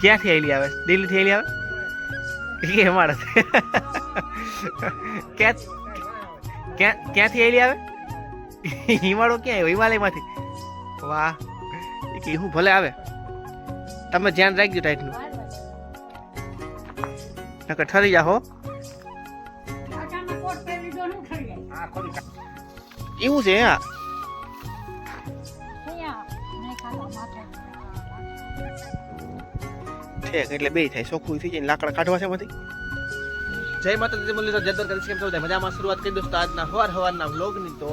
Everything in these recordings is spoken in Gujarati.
ક્યાંથી આવેલી આવે? દિલ્હીથી આવેલી આવે? એ માણસ. ક્યાં ક્યાં ક્યાંથી આવેલી આવે? હિમાળો ક્યાં આવ્યો હિમાલયમાંથી. વાહ. કે હું ભલે આવે. તમે ધ્યાન રાખજો ટાઈટનું. નકર ઠરી જા હો. એવું છે હા. ઠેક એટલે બે થાય. ચોખ્ખું થઈ જાય લાકડા કાઢવા છે એમાંથી. જય માતાજી મુરલીધર જદર કરી કેમ છો? બધા મજામાં? શરૂઆત કરી દોસ્તો આજના હવાર હવારના વ્લોગની. તો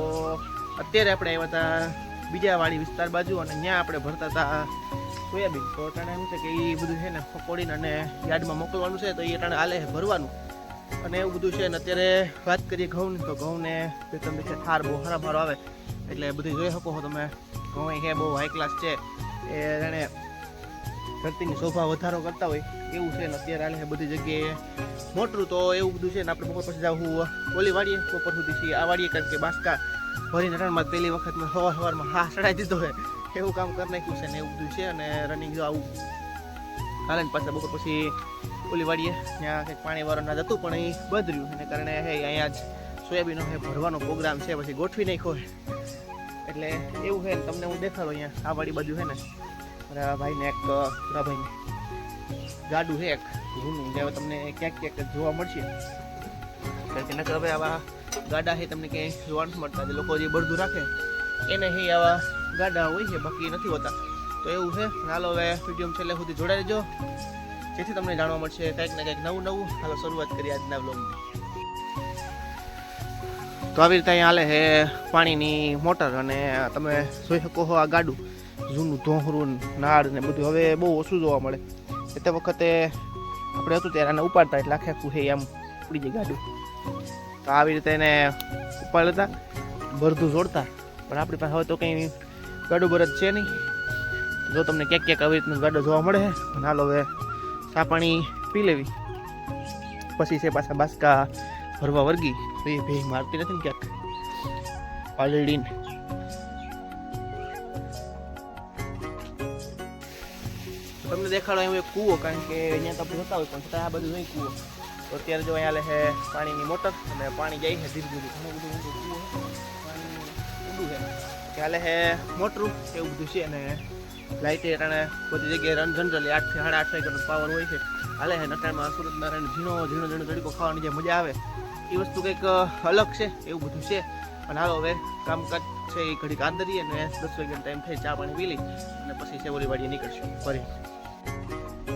અત્યારે આપણે આવ્યા હતા બીજા વાડી વિસ્તાર બાજુ અને ત્યાં આપણે ભરતા હતા સોયાબીન. તો અટાણે એમ છે કે એ બધું છે ને પકોડીને અને યાર્ડમાં મોકલવાનું છે, તો એ અટાણે હાલે છે ભરવાનું. અને એવું બધું છે ને અત્યારે વાત કરીએ ઘઉંની. તો ઘઉંને જે ત્રણ છે થાર બહુ સારા મારો આવે. એટલે બધું જોઈ શકો છો તમે. ઘઉં એ બહુ હાઈ ક્લાસ છે. એ જાણે ધરતીની શોભા વધારો કરતા હોય, એવું છે ને અત્યારે હાલે બધી જગ્યાએ. મોટરું તો એવું બધું છે ને આપણે બપોર પછી જાઉં ઓલી વાડીએ, બપોર સુધી છીએ. આ વાડીએ કારણ કે બાસકા ભરીને રનમાં પહેલી વખત મેં સવાર સવારમાં હા ચડાવી દીધો હોય એવું કામ કરી નાખ્યું છે ને એવું બધું છે અને રનિંગ જો આવું. ને પાછા બપોર પછી ઓલી વાડીએ, ત્યાં કંઈક પાણી વાળો ના જતું પણ એ બદર્યું. એને કારણે હે, અહીંયા જ સોયાબીનનો હે, ભરવાનો પ્રોગ્રામ છે, પછી ગોઠવી નાખ્યો એટલે એવું છે તમને હું દેખાડું અહીંયા, આ વાડી બાજુ છે ને. મારા ભાઈને એક ભાઈને. ગાડું છે એક જૂનું જે તમને ક્યાંક ક્યાંક જોવા મળશે. કારણ કે નકર હવે આવા ગાડા છે તમને ક્યાંય જોવા નથી મળતા. લોકો જે બળદું રાખે, એને હે આવા ગાડા હોય છે, બાકી નથી હોતા. તો એવું છે. હાલો હવે વીડિયો છેલ્લે સુધી જોડાઈ રહેજો. જેથી તમને જાણવા મળશે કંઈક ને કંઈક નવું નવું હાલો, શરૂઆત કરીએ આજના બ્લોગની તો આવી રીતે અહીંયા હાલે છે પાણીની મોટર અને તમે જોઈ શકો છો આ ગાડું, જૂનું ધોહરું, નાળ ને બધું. હવે બહુ ઓછું જોવા મળે. એ તે વખતે આપણે હતું ત્યારે આને ઉપાડતા એટલે આખે આખું છે આમ ઉડી જાય ગાડું. તો આવી રીતે એને ઉપાડતા ભરતું જોડતા. પણ આપણી પાસે હવે તો કંઈ ગાડું બરદ છે નહીં. જો તમને ક્યાંક ક્યાંક આવી રીતનું ગાડો જોવા મળે છે. હાલો હવે ચા પાણી પી લેવી. પછી છે પાછા બાસકા ભરવા વર્ગી, તો એ ભેહ મારતી નથી ને ક્યાંક. પાલડીને. તમને દેખાડો એવું એક કૂવો, કારણ કે અહીંયા તો આપણે જતા હોય, પણ છતાં આ બધું નહીં કૂવો. તો અત્યારે જો અહીંયા છે પાણીની મોટર, અને પાણી જાય છે ધીરે ધીરે. ઘણું બધું ઊંડું કૂવો પાણી ઊંડું છે. ત્યાં લે છે મોટરું, એવું બધું છે, અને લાઇટ અટાણે બધી જગ્યાએ રન જનરલી આઠથી સાડા આઠ વાગ્યાનો પાવર હોય છે. હાલે છે નટાણમાં સુરતનારાયણ ઝીણો ઝીણો ઝીણો તડકો ખાવાની જે મજા આવે એ વસ્તુ કંઈક અલગ છે, એવું બધું છે. અને હાલો હવે કામકાજ છે એ ઘડીક આંદરીએ અને દસ વાગ્યાનો ટાઈમ થાય, ચા પાણી પી લઈ અને પછી સેવોલી વાડીએ નીકળશું. ફરી.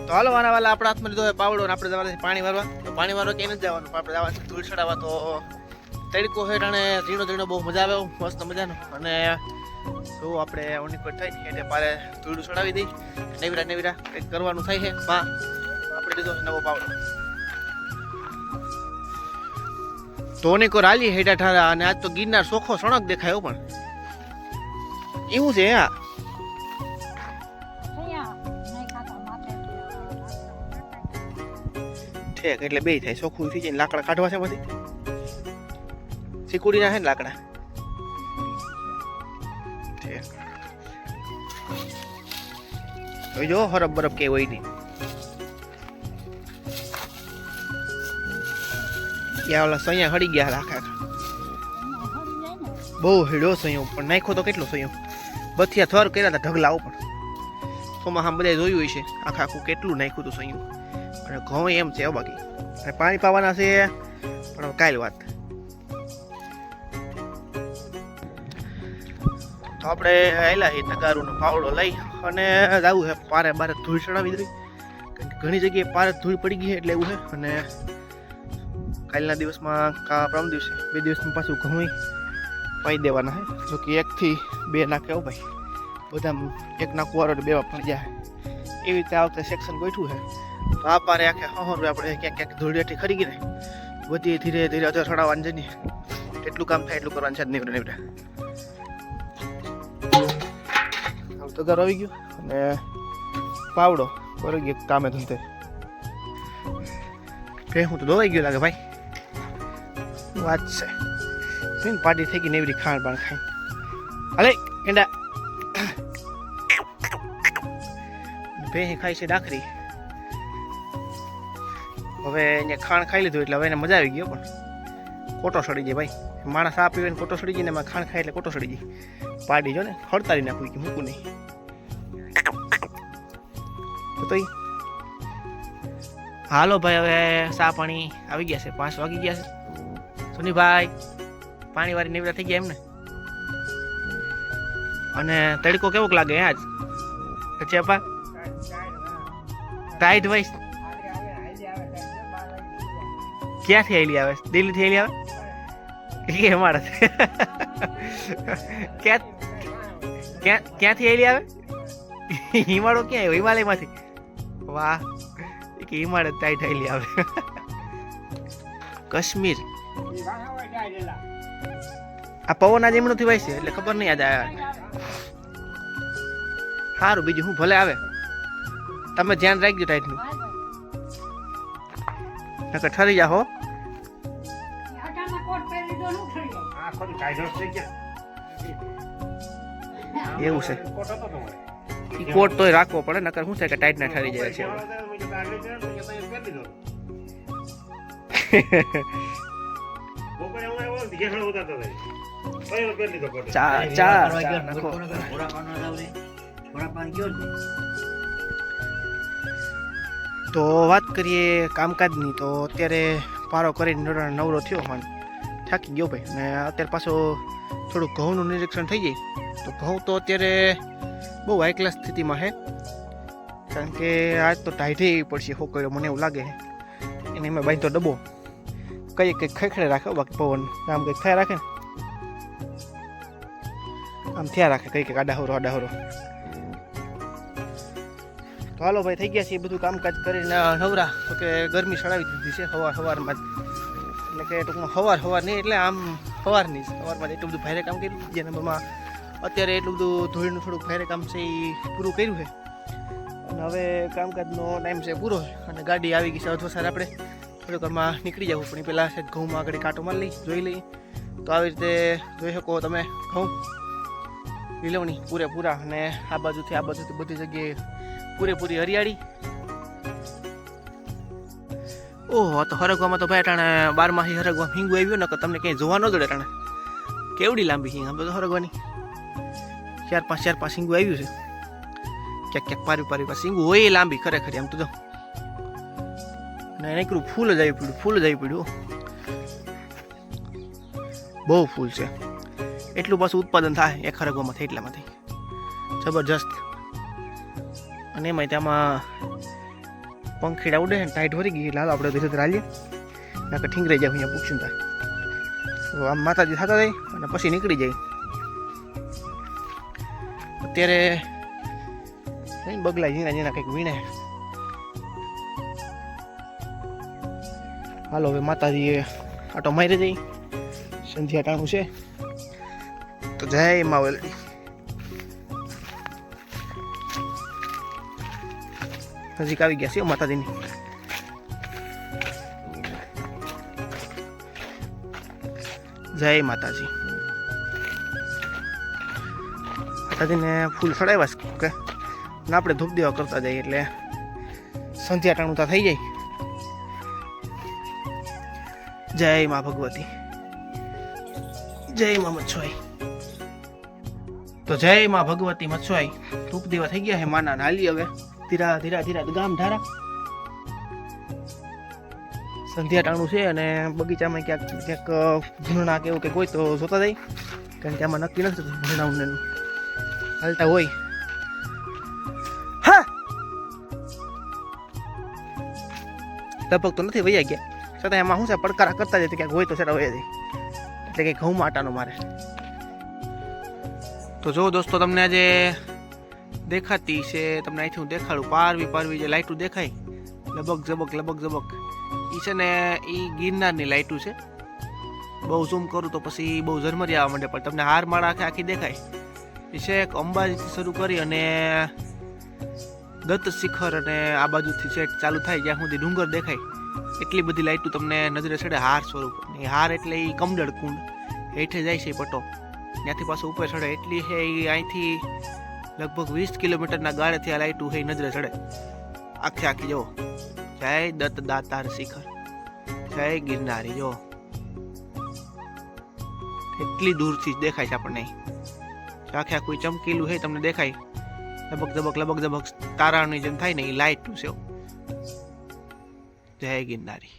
તો હાલો વાના વાલા આપણા હાથમાં લીધો હોય પાવડો અને આપણે જવાના પાણી વારવા તો પાણી વારવા ક્યાંય નથી જવાનું આપણે જવાનું ધૂળ ચડાવવા. તો તડકો હોય અને ઝીણો ઝીણો બહુ મજા આવે મસ્ત મજાનો. અને, તો આપણે ઓનિકોટ થાય એટલે પારે ધૂળ ચડાવી દઈ. નેવરા નેવરા, કંઈક કરવાનું થાય છે. બા, આપણે લીધો નવો પાવડો. તો ઓનિકો રાલી હેઠા ઠારા અને આજ તો ગિરનાર સોખો સણક દેખાયો પણ. એવું છે આ. ઠેક, એટલે બે થાય. ચોખ્ખું થઈ જાય લાકડા કાઢવા છે બધી. સિકુડી ના છે ને લાકડા. ઠેક. જો હરફ બરફ કે નહીં. ત્યાં ઓલા સૈયા હળી ગયા આખા બહુ હીડો સૈયો પણ નાખ્યો તો કેટલો સૈયો? બથિયા થર કર્યા હતા ઢગલા ઉપર. હા બધા જોયું છે આખા આખું કેટલું નાખ્યું હતું સૈયું. અને ઘઉં એમ છે બાકી. અને પાણી પાવાના છે, પણ કાલ વાત. તો આપણે આવેલા એ નગારોનો પાવડો લઈ, અને આવું છે પારે બારે ધૂળ ચડાવી દઈ ઘણી જગ્યાએ પારે ધૂળ પડી ગઈ એટલે એવું છે અને કાલના દિવસમાં કા પરમ દિવસે? બે દિવસમાં પાછું ઘઉં પાઈ દેવાના હે. જો કે એકથી બે નાખે હો ભાઈ. બધા એક નાખું વારો બે પણ જાય. એવી રીતે આ સેક્શન ગોઠવું છે તો આ પારે આખે હહોર આપણે ક્યાંક ક્યાંક ધૂળેટી ખરી ગઈ ને બધી ધીરે ધીરે અધર ચડાવવાની છે નહીં એટલું કામ થાય એટલું કરવાનું છે જ નીવડે નીવડે તો ઘર આવી ગયું. અને પાવડો. કરી ગયો કામે ધંધે. કે હું તો દોવાઈ ગયો લાગે ભાઈ. વાત છે. છે ને પાર્ટી થઈ ગઈ ને એવી ખાણ પાણ ખાઈ. અલે કેંડા ભે ખાય છે ડાખરી. હવે એને ખાણ ખાઈ લીધું એટલે હવે એને મજા આવી ગયો પણ. કોટો સડી જાય ભાઈ. માણસ આ પીવે કોટો સડી જાય ને એમાં ખાણ ખાય એટલે કોટો સડી જાય પાડી જો ને, હડતાળી નાખું કે મૂકું નહીં. તો હાલો ભાઈ, હવે સા પાણી આવી ગયા છે, પાંચ વાગી ગયા છે. સુનીભાઈ પાણી વાળી નિવડા થઈ ગયા એમને. અને તડકો કેવોક લાગે આજ? પછી આપા ટાઈટ વાઈસ ક્યાંથી આવેલી આવે? દિલ્હીથી આવેલી આવે? કે અમારા. ક્યાં ક્યાં ક્યાંથી આવેલી આવે? હિમાળો ક્યાં આવ્યો? હિમાલયમાંથી? વાહ. કે હિમાલય ટાઈટ આવેલી આવે. કાશ્મીર. આ પવન આજે એમણું થી છે, એટલે ખબર નહીં આજે સારું બીજું હું ભલે આવે. તમે ધ્યાન રાખજો ટાઈટનું. નકર ઠરી જા હો. એવું છે. કોટ તોય રાખવો પડે, નકર શું થાય કે ટાઈટ ના ઠરી જાય છે. ચા ચા નાખો. તો વાત કરીએ કામકાજની તો અત્યારે પારો કરીને નવરો- થયો પણ થાકી ગયો ભાઈ. અને અત્યારે પાછો થોડું ઘઉંનું નિરીક્ષણ થઈ જાય. તો ઘઉં તો અત્યારે બહુ હાઈ ક્લાસ સ્થિતિમાં છે. કારણ કે આજ તો ટાઈટે પડશે હોકળ્યો મને એવું લાગે એને મેં બાંધતો ડબ્બો. કઈ કંઈક ખખડે રાખે બાકી પવન. આમ કંઈક થયા રાખે આમ થયા રાખે કઈ કંઈક આડાહોરો આડાહોરો તો હાલો ભાઈ, થઈ ગયા છે એ બધું કામકાજ કરીને નવરા. તો કે ગરમી સળાવી દીધી છે હવા સવારમાં જ. એટલે કે ટૂંકમાં સવાર સવાર નહીં, એટલે આમ સવારની સવારમાં એટલું બધું ભારે કામ કર્યું. જેને નંબરમાં અત્યારે એટલું બધું ધોળીનું થોડુંક ભારે કામ છે એ પૂરું કર્યું છે. અને હવે કામકાજનો ટાઈમ છે પૂરો. અને ગાડી આવી ગઈ છે અધવસાર આપણે. થોડુંક નીકળી જવું પણ એ પહેલાં છે ઘઉંમાં આગળ કાંટો મારી લઈ, જોઈ લઈ તો આવી રીતે જોઈ શકો તમે ઘઉં, લીલવણી પૂરેપૂરા અને આ બાજુથી આ બાજુથી બધી જગ્યાએ પૂરેપૂરી હરિયાળી. ઓહો તો હરગવામાં તો ભાઈ ટાણે બારમાસી હરગવા હિંગુ આવ્યું ને તમને ક્યાંય જોવા ન જડે ટાણે કેવડી લાંબી હિંગ આ બધું હરગવાની. ચાર પાંચ ચાર પાંચ હિંગુ આવ્યું છે. ક્યાંક ક્યાંક પારી પારી પાસે હિંગુ હોય લાંબી ખરેખર એમ તો જો. ને નીકળું ફૂલ જ આવી પડ્યું, ફૂલ જ આવી પડ્યું બહુ ફૂલ છે. એટલું પાછું ઉત્પાદન થાય, એક ખરગવામાંથી એટલામાંથી. જબરજસ્ત. અને એમાંય તેમાં પંખીડા ઉડે ને, ટાઈટ ભરી ગઈ એટલે હાલો આપણે ધીરે ધીરે હાલીએ. નાકે ઠીંગરાઈ જાય અહીંયા પૂછ્યું થાય તો આમ માતાજી થતા જાય અને પછી નીકળી જાય. અત્યારે બગલા ઝીણા ઝીણા કંઈક વીણે. હાલો, હવે માતાજીએ આટો મારી જઈ સંધ્યા ટાણું છે. તો જય માવલડી નજીક આવી ગયા છે માતાજીની. જય માતાજી. માતાજીને ફૂલ ચડાવ્યા છે કે આપણે ધૂપ દેવા કરતા જઈએ એટલે સંધ્યા ટાણું થઈ જાય. જય મા ભગવતી. જય મા મચ્છોઈ. તો જય મા ભગવતી મચ્છોઈ. ધૂપ દેવા થઈ ગયા છે માના નાલી હવે. ધીરા ધીરા ધીરા ગામ ધારા. સંધ્યા ટાણું છે અને બગીચામાં ક્યાંક ક્યાંક ભૂંગણા કે એવું કે કોઈ તો જોતા જાય કારણ કે આમાં નક્કી નથી થતું હાલતા હોય. હા! લગભગ તો નથી વૈયા ગયા. છતાં એમાં શું છે, પડકારા કરતા જાય તો ક્યાંક હોય તો સેટા હોય એટલે કે ઘઉં આટાનો મારે. તો જો દોસ્તો, તમને આજે દેખાતી છે, તમને અહીંથી હું દેખાડું. પારવી પારવી જે લાઇટું દેખાય, લબક ઝબક લબક ઝબક. એ છે ને એ ગિરનારની લાઇટું છે. બહુ ઝૂમ કરું તો પછી બહુ ઝરમરી આવવા માંડે, પણ તમને હાર માળા આખી આખી દેખાય. એ છે અંબાજીથી શરૂ કરી અને દત્ત શિખર અને આ બાજુથી સેટ ચાલુ થાય, જ્યાં સુધી ડુંગર દેખાય. એટલી બધી લાઇટું તમને નજરે ચડે હાર સ્વરૂપ. એ હાર એટલે એ કમડળ કુંડ. હેઠે જાય છે પટો. ત્યાંથી પાછું ઉપર ચડે. એટલી છે એ અહીંથી લગભગ વીસ કિલોમીટરના ગાળેથી આ લાઇટું છે એ નજરે ચડે. આખે આખી જુઓ જય દત્ત દાતાર શિખર. જય ગિરનારી જુઓ એટલી દૂરથી જ દેખાય છે આપણને આખે આખું ચમકીલું છે તમને દેખાય. ધબક ધબક લબક ધબક તારાની જેમ થાય ને એ લાઇટનું છે. değginleri